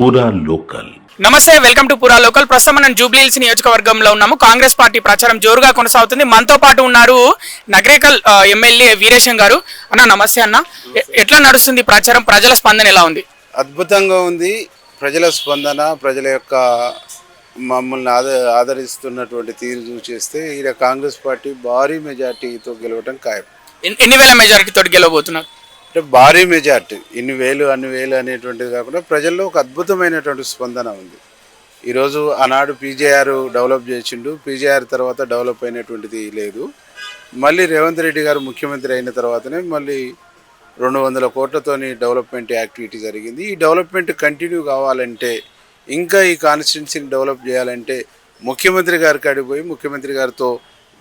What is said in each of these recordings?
పూరా లోకల్ నమస్తే welcome to పురా లోకల్ ప్రస్తుతం మనం జూబ్లీహిల్స్ నియోజకవర్గంలో ఉన్నాము. కాంగ్రెస్ పార్టీ ప్రచారం జోరుగా కొనసాగుతుంది. మనతో పాటు ఉన్నారు నగరేకల్ ఎమ్మెల్యే వీరేశం గారు. అన్న నమస్తే అన్న. ఎట్లా నడుస్తుంది ప్రచారం? ప్రజల స్పందన ఎలా ఉంది? అద్భుతంగా ఉంది. ప్రజల స్పందన ప్రజల యొక్క మమ్మల్ని ఆద ఆదరిస్తున్నటువంటి తీరు చూసేస్తే ఈడ కాంగ్రెస్ పార్టీ భారీ మెజార్టీతో గెలవటం ఖాయం. ఎన్- ఎన్ని వేల మెజారిటీ తోటి గెలవబోతున్నారు? అంటే భారీ మెజార్టీ. ఇన్ని వేలు అన్ని వేలు అనేటువంటిది కాకుండా ప్రజల్లో ఒక అద్భుతమైనటువంటి స్పందన ఉంది. ఈరోజు ఆనాడు పీజేఆర్ డెవలప్ చేసిండు. పీజేఆర్ తర్వాత డెవలప్ అయినటువంటిది లేదు. మళ్ళీ రేవంత్ రెడ్డి గారు ముఖ్యమంత్రి అయిన తర్వాతనే మళ్ళీ రెండు వందల కోట్లతోని డెవలప్మెంట్ యాక్టివిటీ జరిగింది. ఈ డెవలప్మెంట్ కంటిన్యూ కావాలంటే ఇంకా ఈ కాన్స్టిట్యున్సీని డెవలప్ చేయాలంటే ముఖ్యమంత్రి గారికి అడిగిపోయి ముఖ్యమంత్రి గారితో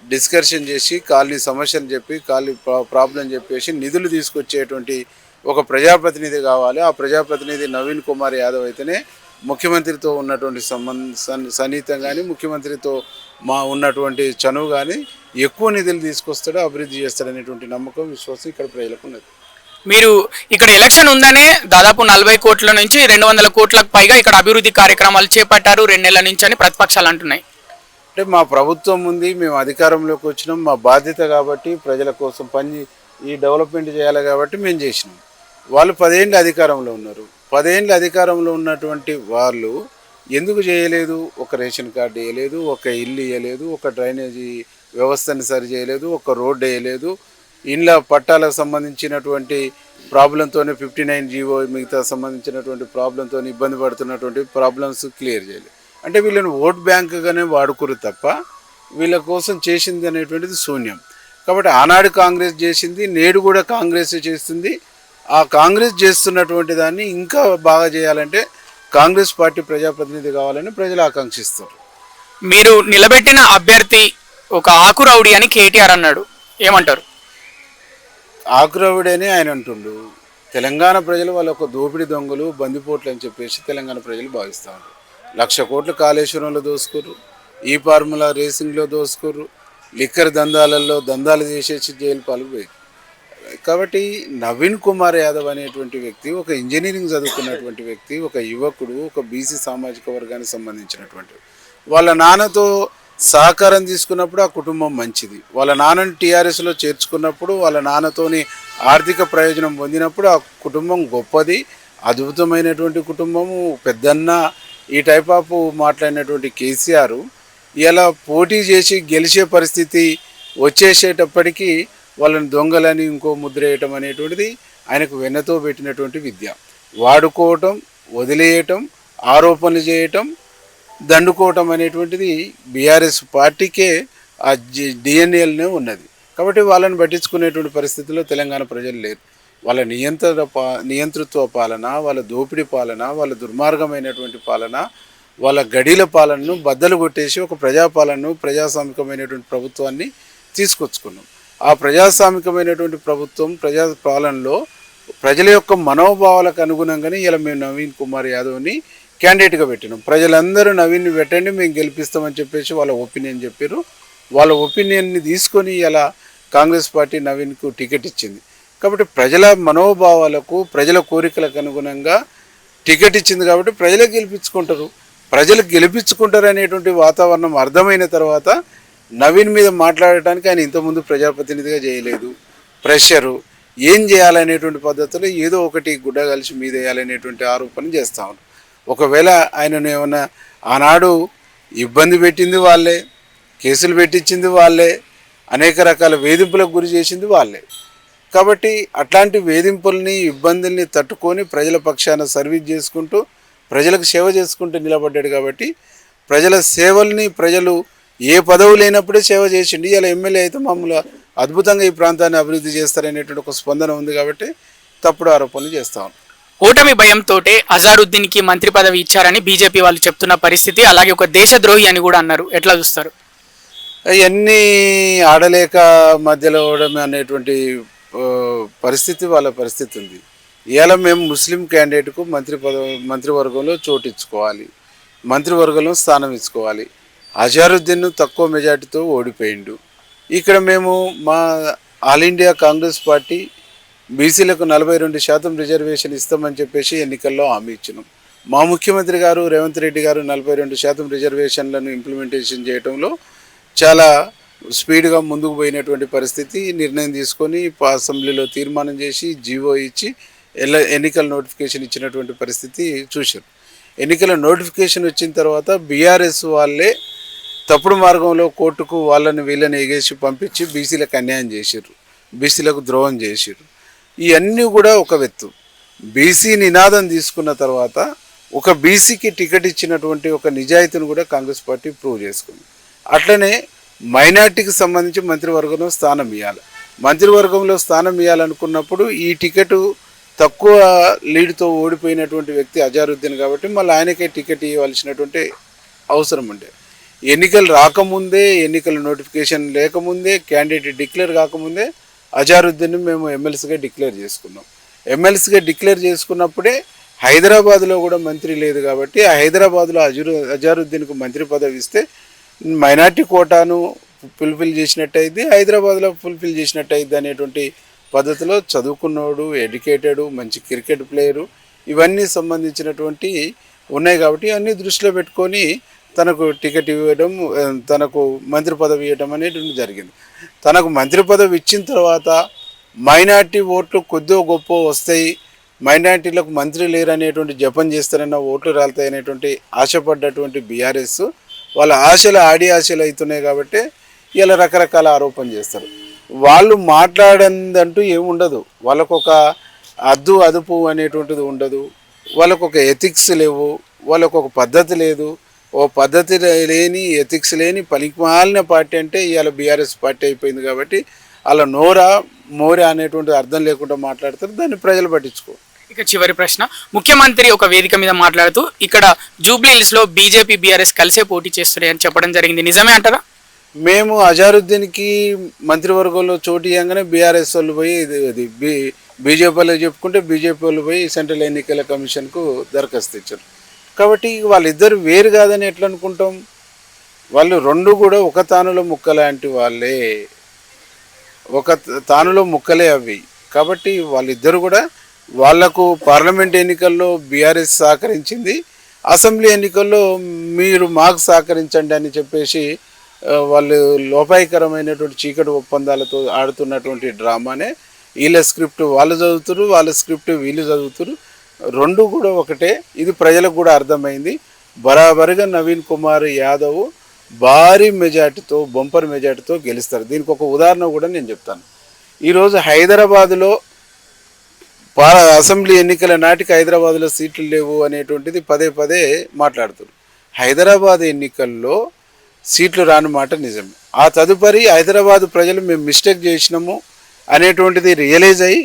డిస్కషన్ చేసి కాలనీ సమస్యలు చెప్పి కాలనీ ప్రా- ప్రాబ్లం చెప్పేసి నిధులు తీసుకొచ్చేటువంటి ఒక ప్రజాప్రతినిధి కావాలి. ఆ ప్రజాప్రతినిధి నవీన్ కుమార్ యాదవ్ అయితేనే ముఖ్యమంత్రితో ఉన్నటువంటి సంబంధ సన్నిహితం కానీ ముఖ్యమంత్రితో మా ఉన్నటువంటి చనువు కానీ ఎక్కువ నిధులు తీసుకొస్తాడు అభివృద్ధి చేస్తాడనేటువంటి నమ్మకం విశ్వాసం ఇక్కడ ప్రజలకు ఉన్నది. మీరు ఇక్కడ ఎలక్షన్ ఉందనే దాదాపు నలభై కోట్ల నుంచి రెండు వందల కోట్లకు పైగా ఇక్కడ అభివృద్ధి కార్యక్రమాలు చేపట్టారు రెండు నెలల నుంచి అని ప్రతిపక్షాలు అంటున్నాయి. అంటే మా ప్రభుత్వం ఉంది మేము అధికారంలోకి వచ్చినాం మా బాధ్యత కాబట్టి ప్రజల కోసం పని ఈ డెవలప్మెంట్ చేయాలి కాబట్టి మేము చేసినాం. వాళ్ళు పదేళ్ళు అధికారంలో ఉన్నారు. పదేళ్ళు అధికారంలో ఉన్నటువంటి వాళ్ళు ఎందుకు చేయలేదు? ఒక రేషన్ కార్డు వేయలేదు ఒక ఇల్లు ఇవ్వలేదు ఒక డ్రైనేజీ వ్యవస్థని సరి చేయలేదు ఒక రోడ్డు వేయలేదు. ఇండ్ల పట్టాలకు సంబంధించినటువంటి ప్రాబ్లంతోనే ఫిఫ్టీ నైన్ జీవో మిగతా సంబంధించినటువంటి ప్రాబ్లంతో ఇబ్బంది పడుతున్నటువంటి ప్రాబ్లమ్స్ క్లియర్ చేయలేదు. అంటే వీళ్ళని ఓట్ బ్యాంక్గానే వాడుకోరు తప్ప వీళ్ళ కోసం చేసింది అనేటువంటిది శూన్యం. కాబట్టి ఆనాడు కాంగ్రెస్ చేసింది నేడు కూడా కాంగ్రెస్ చేస్తుంది. ఆ కాంగ్రెస్ చేస్తున్నటువంటి దాన్ని ఇంకా బాగా చేయాలంటే కాంగ్రెస్ పార్టీ ప్రజాప్రతినిధి కావాలని ప్రజలు ఆకాంక్షిస్తారు. మీరు నిలబెట్టిన అభ్యర్థి ఒక ఆకు రౌడీ అని కేటీఆర్ అన్నాడు. ఏమంటారు? ఆకురవుడని ఆయన అంటుండు. తెలంగాణ ప్రజలు వాళ్ళ ఒక దోపిడి దొంగలు బందిపోట్లు అని చెప్పేసి తెలంగాణ ప్రజలు భావిస్తూ ఉంటారు లక్ష కోట్లు కాళేశ్వరంలో దోసుకుర్రు. ఈ ఫార్ములా రేసింగ్లో దోసుకుర్రు. లిక్కర్ దందాలలో దందాలు చేసేసి జైలు పాల్గొయి కాబట్టి నవీన్ కుమార్ యాదవ్ అనేటువంటి వ్యక్తి ఒక ఇంజనీరింగ్ చదువుకున్నటువంటి వ్యక్తి ఒక యువకుడు ఒక బీసీ సామాజిక వర్గానికి సంబంధించినటువంటి వాళ్ళ నాన్నతో సహకారం తీసుకున్నప్పుడు ఆ కుటుంబం మంచిది. వాళ్ళ నాన్నని టీఆర్ఎస్లో చేర్చుకున్నప్పుడు వాళ్ళ నాన్నతోని ఆర్థిక ప్రయోజనం పొందినప్పుడు ఆ కుటుంబం గొప్పది. అద్భుతమైనటువంటి కుటుంబము. పెద్దన్న ఈ టైప్ ఆఫ్ మాట్లాడినటువంటి కేసీఆర్ ఇలా పోటీ చేసి గెలిచే పరిస్థితి వచ్చేసేటప్పటికీ వాళ్ళని దొంగలని ఇంకో ముద్ర వేయటం అనేటువంటిది ఆయనకు వెన్నతో పెట్టినటువంటి విద్య. వాడుకోవటం వదిలేయటం ఆరోపణలు చేయటం దండుకోవటం అనేటువంటిది బీఆర్ఎస్ పార్టీకే ఆ డిఎన్ఏలనే ఉన్నది. కాబట్టి వాళ్ళని పట్టించుకునేటువంటి పరిస్థితిలో తెలంగాణ ప్రజలు లేరు. వాళ్ళ నియంత్రణ పా నియంతృత్వ పాలన వాళ్ళ దోపిడీ పాలన వాళ్ళ దుర్మార్గమైనటువంటి పాలన వాళ్ళ గడీల పాలనను బద్దలు కొట్టేసి ఒక ప్రజాపాలనను ప్రజాస్వామికమైనటువంటి ప్రభుత్వాన్ని తీసుకొచ్చుకున్నాం. ఆ ప్రజాస్వామికమైనటువంటి ప్రభుత్వం ప్రజా పాలనలో ప్రజల యొక్క మనోభావాలకు అనుగుణంగానే ఇలా మేము నవీన్ కుమార్ యాదవ్ని క్యాండిడేట్గా పెట్టినాం. ప్రజలందరూ నవీన్ని పెట్టండి మేము గెలిపిస్తామని చెప్పేసి వాళ్ళ ఒపీనియన్ చెప్పారు వాళ్ళ ఒపీనియన్ని తీసుకొని ఇలా కాంగ్రెస్ పార్టీ నవీన్కు టికెట్ ఇచ్చింది. కాబట్టి ప్రజల మనోభావాలకు ప్రజల కోరికలకు అనుగుణంగా టికెట్ ఇచ్చింది కాబట్టి ప్రజలే గెలిపించుకుంటారు. ప్రజలు గెలిపించుకుంటారు అనేటువంటి వాతావరణం అర్థమైన తర్వాత నవీన్ మీద మాట్లాడటానికి ఆయన ఇంతకుముందు ప్రజాప్రతినిధిగా చేయలేదు. ప్రెషరు ఏం చేయాలనేటువంటి పద్ధతిలో ఏదో ఒకటి గుడ్డ కలిసి మీద వేయాలనేటువంటి ఆరోపణ చేస్తా ఉన్నారు. ఒకవేళ ఆయనను ఏమన్నా ఆనాడు ఇబ్బంది పెట్టింది వాళ్ళే కేసులు పెట్టించింది వాళ్ళే అనేక రకాల వేధింపులకు గురి చేసింది వాళ్ళే. కాబట్టి అట్లాంటి వేధింపుల్ని ఇబ్బందుల్ని తట్టుకొని ప్రజల పక్షాన సర్వీస్ చేసుకుంటూ ప్రజలకు సేవ చేసుకుంటూ నిలబడ్డాడు కాబట్టి ప్రజల సేవల్ని ప్రజలు ఏ పదవి లేనప్పుడే సేవ చేసిండు. ఇలా ఎమ్మెల్యే అయితే మమ్మల్ని అద్భుతంగా ఈ ప్రాంతాన్ని అభివృద్ధి చేస్తారనేటువంటి ఒక స్పందన ఉంది కాబట్టి తప్పుడు ఆరోపణలు చేస్తా ఓటమి భయంతో అజారుద్దీన్కి మంత్రి పదవి ఇచ్చారని బీజేపీ వాళ్ళు చెప్తున్న పరిస్థితి అలాగే ఒక దేశద్రోహి అని కూడా అన్నారు. ఎట్లా చూస్తారు? అవన్నీ ఆడలేక మధ్యలో అనేటువంటి పరిస్థితి వాళ్ళ పరిస్థితి ఉంది. ఇవాళ మేము ముస్లిం క్యాండిడేట్కు మంత్రి పద మంత్రివర్గంలో చోటు ఇచ్చుకోవాలి. మంత్రివర్గంలో స్థానం ఇచ్చుకోవాలి. అజారుద్దీన్ తక్కువ మెజార్టీతో ఓడిపోయిండు. ఇక్కడ మేము మా ఆల్ ఇండియా కాంగ్రెస్ పార్టీ బీసీలకు నలభై రెండు శాతం రిజర్వేషన్ ఇస్తామని చెప్పేసి ఎన్నికల్లో హామీ ఇచ్చినాం. మా ముఖ్యమంత్రి గారు రేవంత్ రెడ్డి గారు నలభై రెండు శాతం రిజర్వేషన్లను ఇంప్లిమెంటేషన్ చేయడంలో చాలా స్పీడ్గా ముందుకు పోయినటువంటి పరిస్థితి నిర్ణయం తీసుకొని అసెంబ్లీలో తీర్మానం చేసి జీవో ఇచ్చి ఎల్ల ఎన్నికల నోటిఫికేషన్ ఇచ్చినటువంటి పరిస్థితి చూశారు. ఎన్నికల నోటిఫికేషన్ వచ్చిన తర్వాత బీఆర్ఎస్ వాళ్ళే తప్పుడు మార్గంలో కోర్టుకు వాళ్ళని వీళ్ళని ఎగేసి పంపించి బీసీలకు అన్యాయం చేశారు. బీసీలకు ద్రోహం చేశారు. ఇవన్నీ కూడా ఒక వెత్తు బీసీ నినాదం తీసుకున్న తర్వాత ఒక బీసీకి టికెట్ ఇచ్చినటువంటి ఒక నిజాయితీని కూడా కాంగ్రెస్ పార్టీ ప్రూవ్ చేసుకుంది. అట్లనే మైనార్టీకి సంబంధించి మంత్రివర్గంలో స్థానం ఇవ్వాలి మంత్రివర్గంలో స్థానం ఇవ్వాలనుకున్నప్పుడు ఈ టికెట్ తక్కువ లీడ్తో ఓడిపోయినటువంటి వ్యక్తి అజారుద్దీన్ కాబట్టి మళ్ళీ ఆయనకే టికెట్ ఇవ్వాల్సినటువంటి అవసరం ఉండే. ఎన్నికలు రాకముందే ఎన్నికల నోటిఫికేషన్ లేకముందే క్యాండిడేట్ డిక్లేర్ కాకముందే అజారుద్దీన్ మేము ఎమ్మెల్సీగా డిక్లేర్ చేసుకున్నాం. ఎమ్మెల్సీగా డిక్లేర్ చేసుకున్నప్పుడే హైదరాబాద్లో కూడా మంత్రి లేదు కాబట్టి హైదరాబాద్లో అజరు అజారుద్దీన్కు మంత్రి పదవి ఇస్తే మైనార్టీ కోటాను ఫుల్ఫిల్ చేసినట్టయితే హైదరాబాద్లో ఫుల్ఫిల్ చేసినట్టయితే అనేటువంటి పద్ధతిలో చదువుకున్నోడు ఎడ్యుకేటెడ్ మంచి క్రికెట్ ప్లేయరు ఇవన్నీ సంబంధించినటువంటి ఉన్నాయి కాబట్టి అన్నీ దృష్టిలో పెట్టుకొని తనకు టికెట్ ఇవ్వడం తనకు మంత్రి పదవి ఇవ్వడం అనేటువంటి జరిగింది. తనకు మంత్రి పదవి ఇచ్చిన తర్వాత మైనార్టీ ఓట్లు కొద్దో గొప్ప వస్తాయి మైనార్టీలకు మంత్రి లేరు అనేటువంటి జపం చేస్తారన్న ఓట్లు రాలుతాయి అనేటువంటి ఆశపడ్డటువంటి బీఆర్ఎస్ వాళ్ళ ఆశలు ఆడి ఆశలు అవుతున్నాయి కాబట్టి ఇలా రకరకాల ఆరోపణ చేస్తారు. వాళ్ళు మాట్లాడందంటూ ఏముండదు వాళ్ళకొక అద్దు అదుపు అనేటువంటిది ఉండదు. వాళ్ళకు ఒక ఎథిక్స్ లేవు. వాళ్ళకు ఒక పద్ధతి లేదు. ఓ పద్ధతి లేని ఎథిక్స్ లేని పనికిమాలిన పార్టీ అంటే ఇవాళ బీఆర్ఎస్ పార్టీ అయిపోయింది కాబట్టి అలా నోరా మోరా అనేటువంటి అర్థం లేకుండా మాట్లాడతారు. దాన్ని ప్రజలు పట్టించుకో ఇక చివరి ప్రశ్న. ముఖ్యమంత్రి ఒక వేదిక మీద మాట్లాడుతూ ఇక్కడ జూబ్లీ హిల్స్లో బీజేపీ బీఆర్ఎస్ కలిసే పోటీ చేస్తున్నాయి అని చెప్పడం జరిగింది. నిజమే అంటారా? మేము అజారుద్దీన్కి మంత్రివర్గంలో చోటు ఇవ్వగానే బీఆర్ఎస్ వాళ్ళు పోయి ఇది ఇది బీ బీజేపీ వాళ్ళు చెప్పుకుంటే బీజేపీ వాళ్ళు పోయి సెంట్రల్ ఎన్నికల కమిషన్కు దరఖాస్తు ఇచ్చారు. కాబట్టి వాళ్ళిద్దరు వేరు కాదని ఎట్లా అనుకుంటాం? వాళ్ళు రెండు కూడా ఒక తానులో ముక్క లాంటి వాళ్ళే. ఒక తానులో ముక్కలే అవి. కాబట్టి వాళ్ళిద్దరు కూడా వాళ్ళకు పార్లమెంట్ ఎన్నికల్లో బీఆర్ఎస్ సహకరించింది. అసెంబ్లీ ఎన్నికల్లో మీరు మాకు సహకరించండి అని చెప్పేసి వాళ్ళు లోపాయకరమైనటువంటి చీకటి ఒప్పందాలతో ఆడుతున్నటువంటి డ్రామానే. వీళ్ళ స్క్రిప్ట్ వాళ్ళు చదువుతారు వాళ్ళ స్క్రిప్ట్ వీళ్ళు చదువుతారు రెండు కూడా ఒకటే. ఇది ప్రజలకు కూడా అర్థమైంది. బరాబరిగా నవీన్ కుమార్ యాదవ్ భారీ మెజార్టీతో బొంపర్ మెజార్టీతో గెలుస్తారు. దీనికి ఒక ఉదాహరణ కూడా నేను చెప్తాను. ఈరోజు హైదరాబాద్లో పాల అసెంబ్లీ ఎన్నికల నాటికి హైదరాబాద్లో సీట్లు లేవు అనేటువంటిది పదే పదే మాట్లాడుతారు హైదరాబాద్ ఎన్నికల్లో సీట్లు రాని మాట నిజమే. ఆ తదుపరి హైదరాబాద్ ప్రజలు మేము మిస్టేక్ చేసినాము అనేటువంటిది రియలైజ్ అయ్యి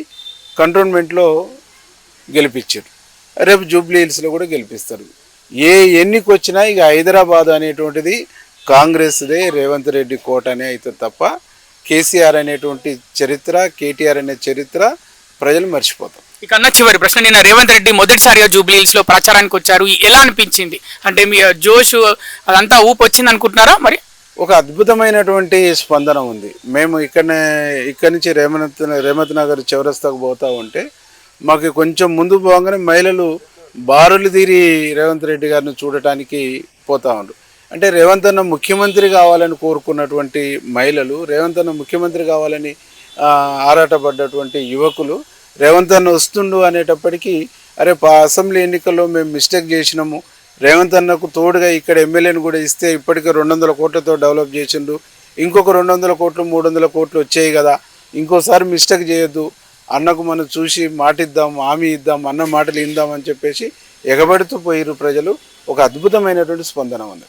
కంటోన్మెంట్లో గెలిపించారు. రేపు జూబ్లీ హిల్స్లో కూడా గెలిపిస్తారు. ఏ ఎన్నిక వచ్చినా ఇక హైదరాబాద్ అనేటువంటిది కాంగ్రెస్దే రేవంత్ రెడ్డి కోట అనే అయితే తప్ప కేసీఆర్ అనేటువంటి చరిత్ర కేటీఆర్ అనే చరిత్ర ప్రజలు మర్చిపోతారు. ఇక అన్న చివరి ప్రశ్న నిన్న రేవంత్ రెడ్డి మొదటిసారిగా జూబ్లీ హిల్స్లో ప్రచారానికి వచ్చారు. ఎలా అనిపించింది? అంటే మీ జోష్ అదంతా ఊపు వచ్చింది అనుకుంటున్నారా? మరి ఒక అద్భుతమైనటువంటి స్పందన ఉంది. మేము ఇక్కడనే ఇక్కడి నుంచి రేమత్ రేమత్ నగర్ చౌరస్తాకు పోతా ఉంటే మాకు కొంచెం ముందు పోగానే మహిళలు బారులు తీరి రేవంత్ రెడ్డి గారిని చూడటానికి పోతా ఉండు అంటే రేవంత్ అన్న ముఖ్యమంత్రి కావాలని కోరుకున్నటువంటి మహిళలు రేవంత్ అన్న ముఖ్యమంత్రి కావాలని ఆరాటపడ్డటువంటి యువకులు రేవంత్ అన్న వస్తుండు అనేటప్పటికీ అరే పా అసెంబ్లీ ఎన్నికల్లో మేము మిస్టేక్ చేసినాము. రేవంత్ అన్నకు తోడుగా ఇక్కడ ఎమ్మెల్యేని కూడా ఇస్తే ఇప్పటికే రెండు వందల కోట్లతో డెవలప్ చేసిండు. ఇంకొక రెండు వందల కోట్లు మూడు వందల కోట్లు వచ్చాయి కదా. ఇంకోసారి మిస్టేక్ చేయొద్దు. అన్నకు మనం చూసి మాట ఇద్దాం హామీ ఇద్దాం అన్న మాటలు ఇందాం అని చెప్పేసి ఎగబడుతూ పోయిరు ప్రజలు. ఒక అద్భుతమైనటువంటి స్పందన ఉంది.